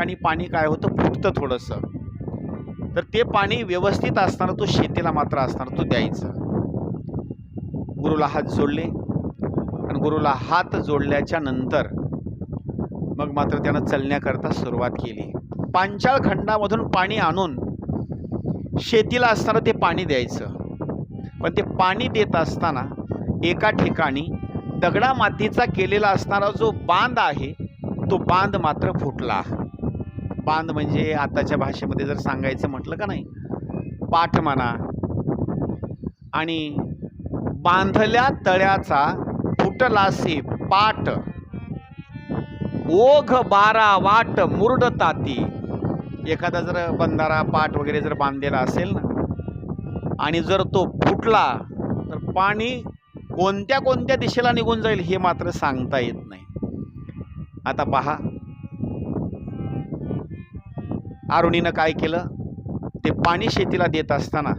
ठिकाणी पाणी काय होतं? फुटतं थोडंसं. तर ते पाणी व्यवस्थित असताना तो शेतीला मात्र असताना तो द्यायचं. गुरुला हात जोडले. आणि गुरुला हात जोडल्याच्या नंतर मग मात्र त्यानं चलण्याकरता सुरुवात केली. पांचाळ खंडामधून पाणी आणून शेतीला असताना ते पाणी द्यायचं. पण ते पाणी देत असताना एका ठिकाणी दगडा मातीचा केलेला असणारा जो बांध आहे तो बांध मात्र फुटला. बांध म्हणजे आताच्या भाषेमध्ये जर सांगायचं म्हटलं का नाही पाठ म्हणा. आणि बांधल्या तळ्याचा फुटलासे पाट. ओघ बारा वाट मुरड ताती. एखादा जर बंधारा पाट वगैरे जर बांधलेला असेल ना आणि जर तो फुटला तर पाणी कोणत्या कोणत्या दिशेला निघून जाईल हे मात्र सांगता येत नाही. आता पहा. आरुणीनं काय केलं? ते पाणी शेतीला देत असताना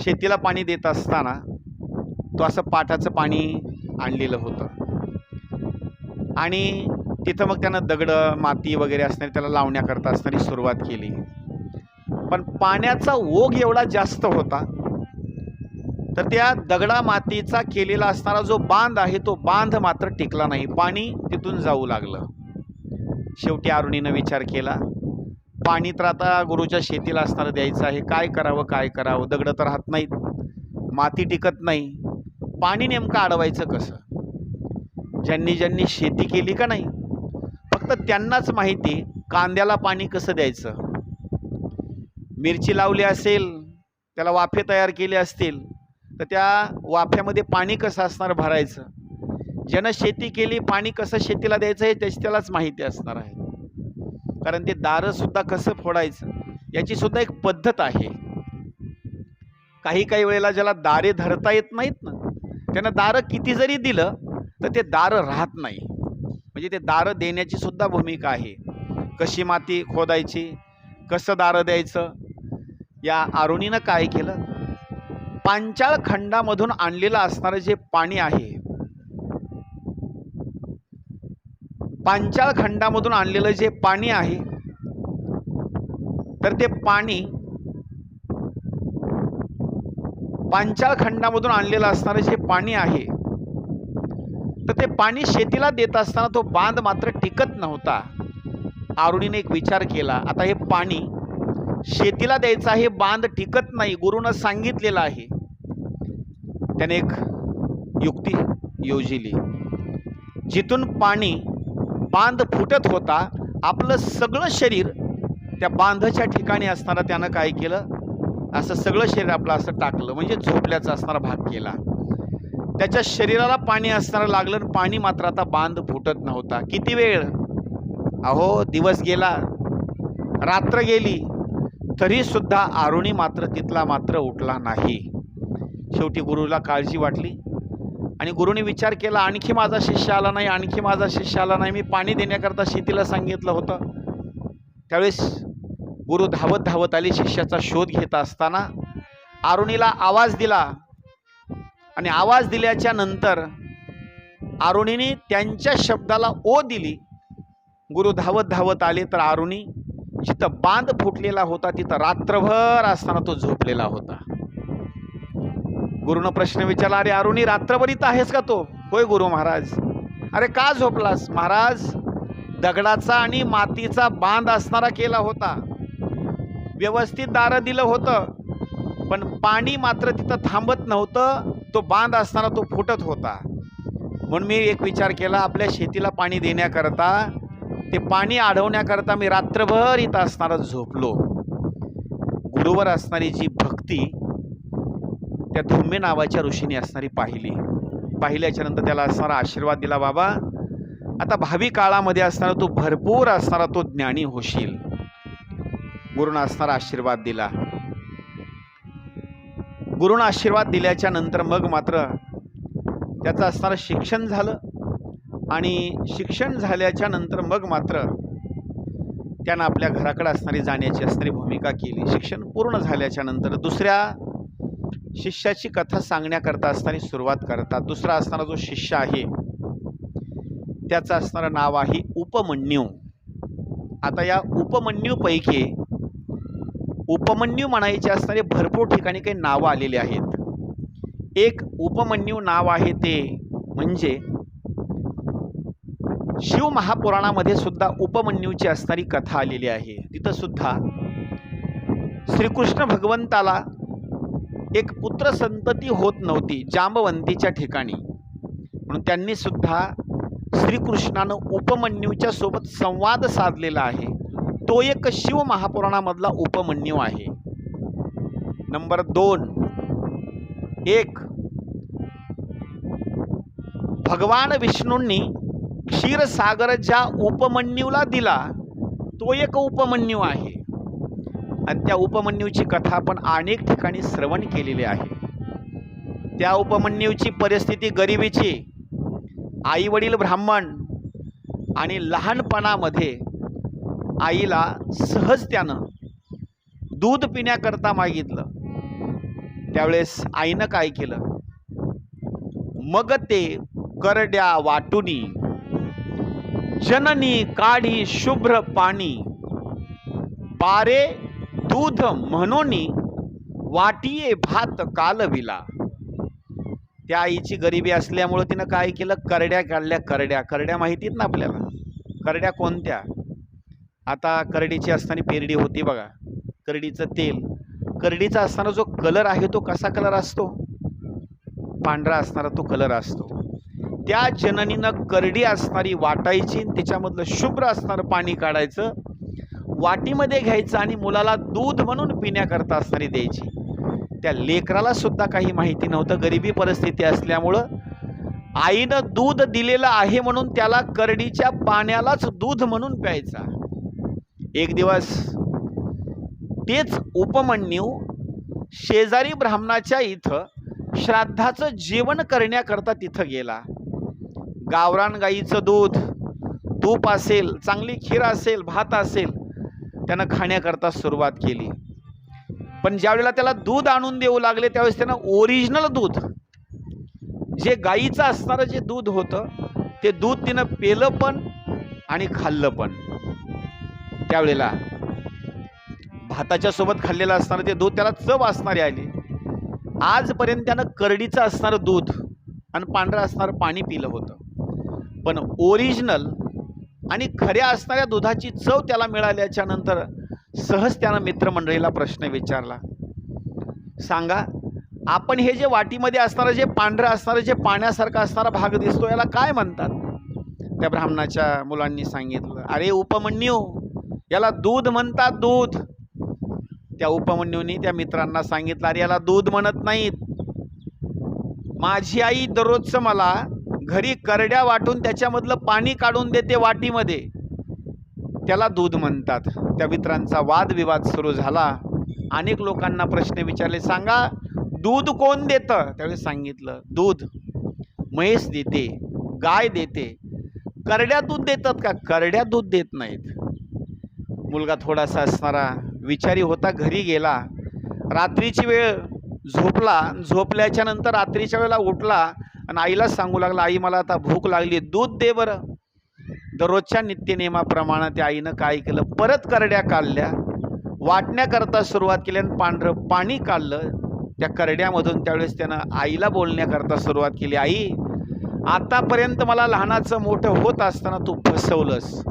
शेतीला पाणी देत असताना तो असं पाटाचं पाणी आणलेलं होतं. आणि तिथं मग त्यानं दगडं माती वगैरे असणारी त्याला लावण्याकरता असणारी सुरुवात केली. पण पाण्याचा ओघ एवढा जास्त होता तर त्या दगडा मातीचा केलेला असणारा जो बांध आहे तो बांध मात्र टिकला नाही. पाणी तिथून जाऊ लागलं. शेवटी अरुणीनं विचार केला पाणी तर आता गुरुच्या शेतीला असणारं द्यायचं आहे. काय करावं काय करावं? दगडं तर राहत नाहीत. माती टिकत नाही. पाणी नेमकं अडवायचं कसं? ज्यांनी ज्यांनी शेती केली का नाही? फक्त त्यांनाच माहिती कांद्याला पाणी कसं द्यायचं? मिरची लावली असेल त्याला वाफे तयार केले असतील तर त्या वाफ्यामध्ये पाणी कसं असणार भरायचं? ज्यानं शेती केली पाणी कसं शेतीला द्यायचं हे त्याची त्यालाच माहिती असणार आहे. कारण ते दारंसुद्धा कसं फोडायचं याचीसुद्धा एक पद्धत आहे. काही काही वेळेला ज्याला दारे धरता येत नाहीत ना त्यांना दारं किती जरी दिलं तर ते दारं राहत नाही. म्हणजे ते दारं देण्याची सुद्धा भूमिका आहे. कशी माती खोदायची कसं दारं द्यायचं या आरुणीनं काय केलं? पांचाळ खंडामधून आणलेलं असणारं जे पाणी आहे पांचाळ खंडामधून आणलेलं जे पाणी आहे तर ते पाणी पांचाळ खंडामधून आणलेलं असणारं जे पाणी आहे तर ते पाणी शेतीला देत असताना तो बांध मात्र टिकत नव्हता. आरुणीने एक विचार केला आता हे पाणी शेतीला द्यायचं हे बांध टिकत नाही गुरुनं सांगितलेलं आहे. त्याने एक युक्ती योजिली. जिथून पाणी बांध फुटत होता आपलं सगळं शरीर त्या बांधाच्या ठिकाणी असताना त्यानं काय केलं? असं सगळं शरीर आपलं असं टाकलं म्हणजे झोपल्याचा असणारा भाग केला. त्याच्या शरीराला पाणी असणारं लागलं आणि पाणी मात्र आता बांध फुटत नव्हता. किती वेळ? अहो दिवस गेला. रात्र गेली. तरी सुद्धा आरुणी मात्र तिथला मात्र उठला नाही. शेवटी गुरुला काळजी वाटली. आणि गुरुने विचार केला आणखी माझा शिष्य आला नाही आणखी माझा शिष्य आला नाही. मी पाणी देण्याकरता शेतीला सांगितलं होतं. त्यावेळेस गुरु धावत धावत आले शिष्याचा शोध घेत असताना आरुणीला आवाज दिला. आणि आवाज दिल्याच्या नंतर आरुणीने त्यांच्या शब्दाला ओ दिली. गुरु धावत धावत आले तर आरुणी जिथं बांध फुटलेला होता तिथं रात्रभर असताना तो झोपलेला होता. गुरुनं प्रश्न विचारला अरे अरुणी रात्रभर इथं आहेस का तो? होय गुरु महाराज. अरे का झोपलास? महाराज दगडाचा आणि मातीचा बांध असणारा केला होता. व्यवस्थित दारं दिलं होतं पण पाणी मात्र तिथं थांबत नव्हतं. तो बांध असताना तो फुटत होता. म्हणून मी एक विचार केला आपल्या शेतीला पाणी देण्याकरता ते पाणी अडवण्याकरता मी रात्रभर इथं असणारा झोपलो. गुरुवर असणारी जी भक्ती त्या धुम्मे नावाच्या ऋषीने असणारी पाहिली. पाहिल्याच्यानंतर त्याला असणारा आशीर्वाद दिला बाबा आता भावी काळामध्ये असणारा तू भरपूर असणारा तो ज्ञानी होशील. गुरुनं असणारा आशीर्वाद दिला. गुरुनं आशीर्वाद दिल्याच्या नंतर मग मात्र त्याचं असणारं शिक्षण झालं आणि शिक्षण झाल्याच्यानंतर मग मात्र त्यानं आपल्या घराकडे असणारी जाण्याची असणारी भूमिका केली. शिक्षण पूर्ण झाल्याच्यानंतर दुसऱ्या शिष्याची कथा सांगण्याकरता असताना सुरुवात करतात. दुसरा असणारा जो शिष्य आहे त्याचं असणारं नाव आहे उपमन्यू. आता या उपमन्यूपैकी उपमन्यू म्हणायचे असणारे भरपूर ठिकाणी काही नावं आलेली आहेत. एक उपमन्यू नाव आहे ते म्हणजे शिव महापुराणामध्ये सुद्धा उपमन्यूची असणारी कथा आलेली आहे. तिथं सुद्धा श्रीकृष्ण भगवंताला एक पुत्र संतती होत नव्हती जांबवंतीच्या ठिकाणी. म्हणून त्यांनी सुद्धा श्रीकृष्णानं उपमन्यूच्या सोबत संवाद साधलेला आहे. तो एक शिव महापुराणामधला उपमन्यू आहे. नंबर दोन. एक. भगवान विष्णूंनी क्षीरसागर ज्या उपमन्यूला दिला तो एक उपमन्यू आहे. आणि त्या उपमन्यूची कथा आपण अनेक ठिकाणी श्रवण केलेली आहे. त्या उपमन्यूची परिस्थिती गरिबीची आई वडील ब्राह्मण आणि लहानपणामध्ये आईला सहज त्यानं दूध पिण्याकरता मागितलं. त्यावेळेस आईनं काय केलं? मग ते करड्या वाटुनी जननी काढी शुभ्र पाणी बारे दूध म्हणून वाटिये भात कालविला. त्या आईची गरिबी असल्यामुळं तिनं काय केलं? करड्या काढल्या करड्या. करड्या माहितीत ना आपल्याला? करड्या कोणत्या? आता करडीची असताना पेरडी होती बघा. करडीचं तेल. करडीचा असताना जो कलर आहे तो कसा कलर असतो? पांढरा असणारा तो कलर असतो. त्या जननीनं करडी असणारी वाटायची आणि त्याच्यामधलं शुभ्र असणारं पाणी काढायचं. वाटीमध्ये घ्यायचं आणि मुलाला दूध म्हणून पिण्याकरता असणारी द्यायची. त्या लेकराला सुद्धा काही माहिती नव्हतं. गरिबी परिस्थिती असल्यामुळं आईनं दूध दिलेलं आहे म्हणून त्याला करडीच्या पाण्यालाच दूध म्हणून प्यायचा. एक दिवस तेच उपमन्यू शेजारी ब्राह्मणाच्या इथं श्राद्धाचं जेवण करण्याकरता तिथं गेला. गावरान गाईचं दूध तूप असेल चांगली खीर असेल भात असेल त्यानं खाण्याकरता सुरुवात केली. पण ज्यावेळेला त्याला दूध आणून देऊ लागले त्यावेळेस त्यानं ओरिजिनल दूध जे गाईचं असणारं जे दूध होतं ते दूध तिनं पेलं पण आणि खाल्लं पण. त्यावेळेला भाताच्या सोबत खाल्लेलं असणारं ते दूध त्याला चव असणारी आली. आजपर्यंत त्यानं करडीचं असणारं दूध आणि पांढरं असणारं पाणी पिलं होतं. पण ओरिजिनल आणि खऱ्या असणाऱ्या दुधाची चव त्याला मिळाल्याच्या नंतर सहज त्यानं मित्रमंडळीला प्रश्न विचारला. सांगा आपण हे जे वाटीमध्ये असणारं जे पांढरं असणारं जे पाण्यासारखं असणारा भाग दिसतो याला काय म्हणतात? त्या ब्राह्मणाच्या मुलांनी सांगितलं अरे उपमन्यू याला दूध म्हणतात दूध. त्या उपमन्यूनी त्या मित्रांना सांगितलं अरे याला दूध म्हणत नाहीत. माझी आई दररोजचं मला घरी करड्या वाटून त्याच्यामधलं पाणी काढून देते वाटीमध्ये. त्याला दूध म्हणतात. त्या मित्रांचा वादविवाद सुरू झाला. अनेक लोकांना प्रश्न विचारले सांगा दूध कोण देतं? त्यावेळेस सांगितलं दूध. म्हैस देते गाय देते. करड्या दूध देतात का? करड्या दूध देत नाहीत. मुलगा थोडासा असणारा विचारी होता घरी गेला. रात्रीची वेळ झोपला. झोपल्याच्या नंतर रात्रीच्या वेळेला उठला. आणि आईलाच सांगू लागला आई मला आता भूक लागली दूध दे बरं. दररोजच्या नित्यनियमाप्रमाणे त्या आईनं काय केलं? परत करड्या काढल्या. वाटण्याकरता सुरुवात केली आणि पांढरं पाणी काढलं. त्या करड्यामधून त्यावेळेस त्यानं आईला बोलण्याकरता सुरुवात केली आई आतापर्यंत मला लहानाचं मोठं होत असताना तू फसवलंस.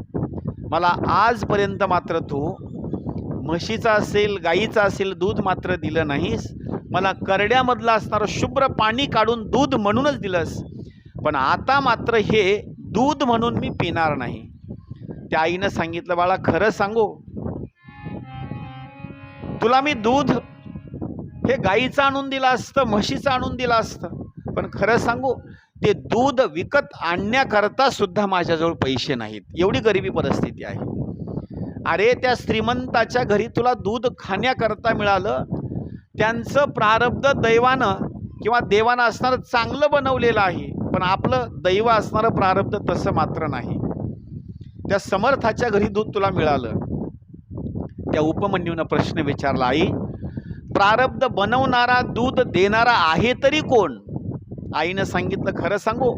मला आजपर्यंत मात्र तू म्हशीचं असेल गाईचं असेल दूध मात्र दिलं नाहीस. मला करड्यामधलं असणारं शुभ्र पाणी काढून दूध म्हणूनच दिलंस. पण आता मात्र हे दूध म्हणून मी पिणार नाही. त्या आईनं सांगितलं बाळा खरं सांगू. तुला मी दूध हे गाईचं आणून दिलं असतं म्हशीचं आणून दिलं असतं. पण खरं सांगू ते दूध विकत आणण्याकरता सुद्धा माझ्याजवळ पैसे नाहीत. एवढी गरिबी परिस्थिती आहे. अरे त्या श्रीमंताच्या घरी तुला दूध खाण्याकरता मिळालं. त्यांचं प्रारब्ध दैवानं किंवा देवानं असणारं चांगलं बनवलेलं आहे पण आपलं दैव असणारं प्रारब्ध तसं मात्र नाही. त्या समर्थाच्या घरी दूध तुला मिळालं. त्या उपमन्यूनं प्रश्न विचारला आई प्रारब्ध बनवणारा दूध देणारा आहे तरी कोण? आईनं सांगितलं खरं सांगू.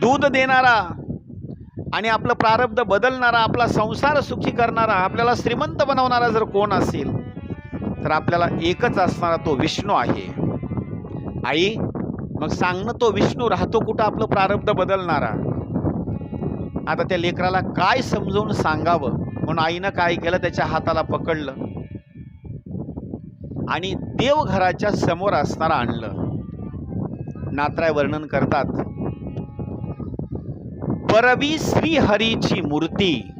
दूध देणारा आणि आपलं प्रारब्ध बदलणारा आपला संसार सुखी करणारा आपल्याला श्रीमंत बनवणारा जर कोण असेल तर आपल्याला एकच असणारा तो विष्णू आहे. आई मग सांगणं तो विष्णू राहतो कुठं आपलं प्रारब्ध बदलणारा? आता त्या लेकराला काय समजावून सांगावं? म्हणून आईनं काय केलं? त्याच्या हाताला पकडलं. आणि देवघराच्या समोर असणारा आणलं. नात्राय वर्णन करतात परवी श्रीहरीची मूर्ती.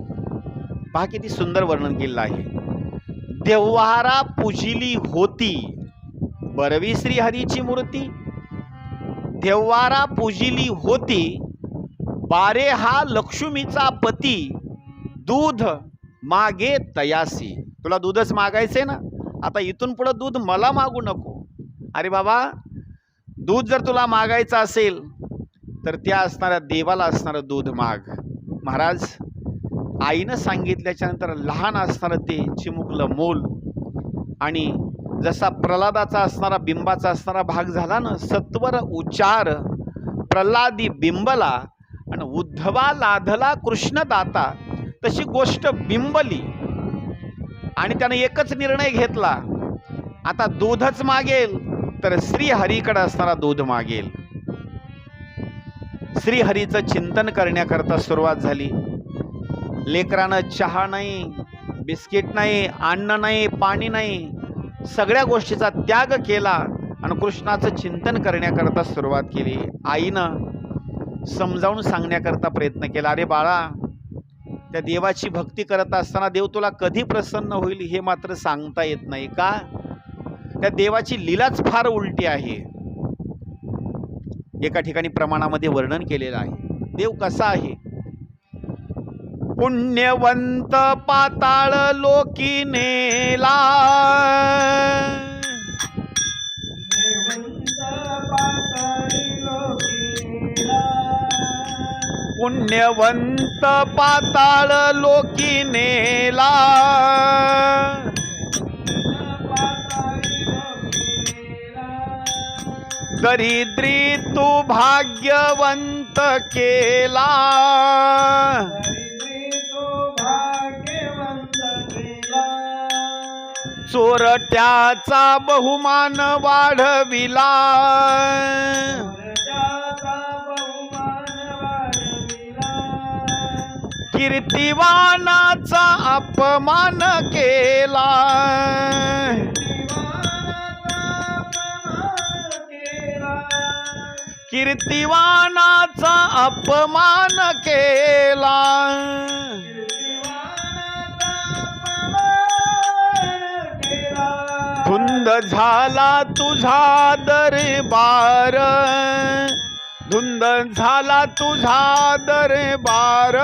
पहा किती सुंदर वर्णन केलेलं आहे. देव्हारा पूजिली होती. बरवी श्रीहरीची मूर्ती. देव्हारा पूजिली होती. बारे हा लक्ष्मीचा पती. दूध मागे तयासी. तुला दूधच मागायचंय ना? आता इथून पुढं दूध मला मागू नको. अरे बाबा दूध जर तुला मागायचं असेल तर त्या असणाऱ्या देवाला असणारं दूध माग महाराज आईनं सांगितल्याच्या नंतर लहान असणारं ते चिमुकलं मोल. आणि जसा प्रल्हादाचा असणारा बिंबाचा असणारा भाग झाला ना सत्वर उच्चार प्रल्हादी बिंबला आणि उद्धवा लाधला कृष्णदाता तशी गोष्ट बिंबली. आणि त्याने एकच निर्णय घेतला. आता दूधच मागेल तर श्रीहरीकडे असणारा दूध मागेल. श्रीहरीचं चिंतन करण्याकरता सुरुवात झाली. लेकरानं चहा नाही बिस्किट नाही अन्न नाही पाणी नाही सगळ्या गोष्टीचा त्याग केला आणि कृष्णाचं चिंतन करण्याकरता सुरुवात केली. आईनं समजावून सांगण्याकरता प्रयत्न केला अरे बाळा त्या देवाची भक्ती करत असताना देव तुला कधी प्रसन्न होईल हे मात्र सांगता येत नाही का? त्या देवाची लीलाच फार उलटी आहे. एका ठिकाणी प्रमाणामध्ये वर्णन केलेलं आहे. देव कसा आहे? पुण्यवंत पाताळ लोकी नेला पुण्यवंत पाताळ लोकी नेला दरिद्री तू भाग्यवंत केला. चोरट्याचा बहुमान वाढविला. कीर्तिवानाचा अपमान केला. कीर्तिवानाचा अपमान केला. धुंद झाला तुझा दरबार. धुंद झाला तुझा दरबार.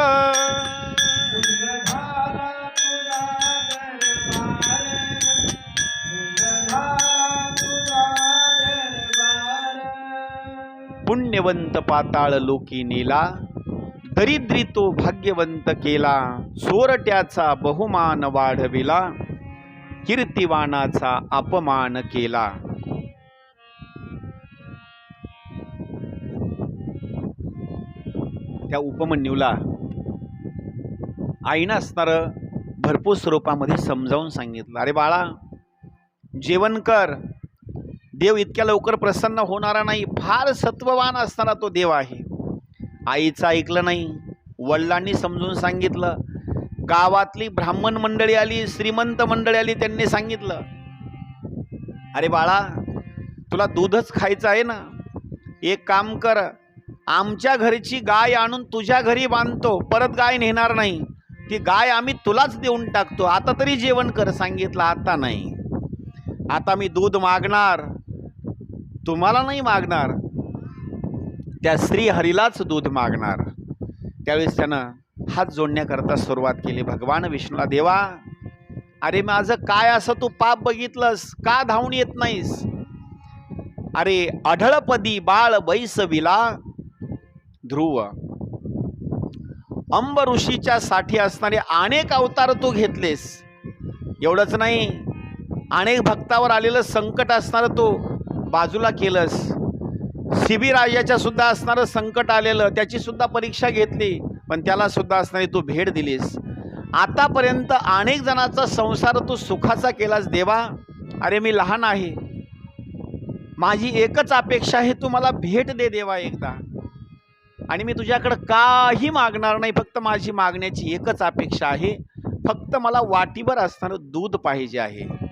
पुण्यवंत पाताळ लोकी नेला दरिद्री तो भाग्यवंत केला चोरट्याचा बहुमान वाढविला कीर्तिवानाचा अपमान केला त्या उपमन्यूला आईनं असणारं भरपूर स्वरूपामध्ये समजावून सांगितलं. अरे बाळा जेवण कर. देव इतक्या लवकर प्रसन्न होणारा नाही फार सत्ववान असणारा तो देव आहे. आईचं ऐकलं नाही वडिलांनी समजून सांगितलं गावातली ब्राह्मण मंडळी आली श्रीमंत मंडळी आली त्यांनी सांगितलं अरे बाळा तुला दूधच खायचं आहे ना? एक काम कर आमच्या घरची गाय आणून तुझ्या घरी बांधतो परत गाय नेणार नाही. ती गाय आम्ही तुलाच देऊन टाकतो आता तरी जेवण कर सांगितलं आता नाही. आता मी दूध मागणार तुम्हाला नाही मागणार. त्या श्रीहरीलाच दूध मागणार. त्यावेळेस त्यानं हात जोडण्याकरता सुरुवात केली. भगवान विष्णूला देवा अरे माझं काय असं तू पाप बघितलंस? का धावून येत नाहीस? अरे अढळपदी बाळ बैसविला ध्रुव. अंब ऋषीच्या साठी असणारे अनेक अवतार तू घेतलेस. एवढंच नाही अनेक भक्तावर आलेलं संकट असणारं तू. बाजूला केलंस. शिबिराजाच्या सुद्धा असणारं संकट आलेलं त्याची सुद्धा परीक्षा घेतली पण त्याला सुद्धा असणारी तू भेट दिलीस. आतापर्यंत अनेक जणांचा संसार तू सुखाचा केलास देवा. अरे मी लहान आहे. माझी एकच अपेक्षा आहे तू मला भेट दे देवा एकदा. आणि मी तुझ्याकडं काही मागणार नाही फक्त माझी मागण्याची एकच अपेक्षा आहे. फक्त मला वाटीभर असणारं दूध पाहिजे आहे.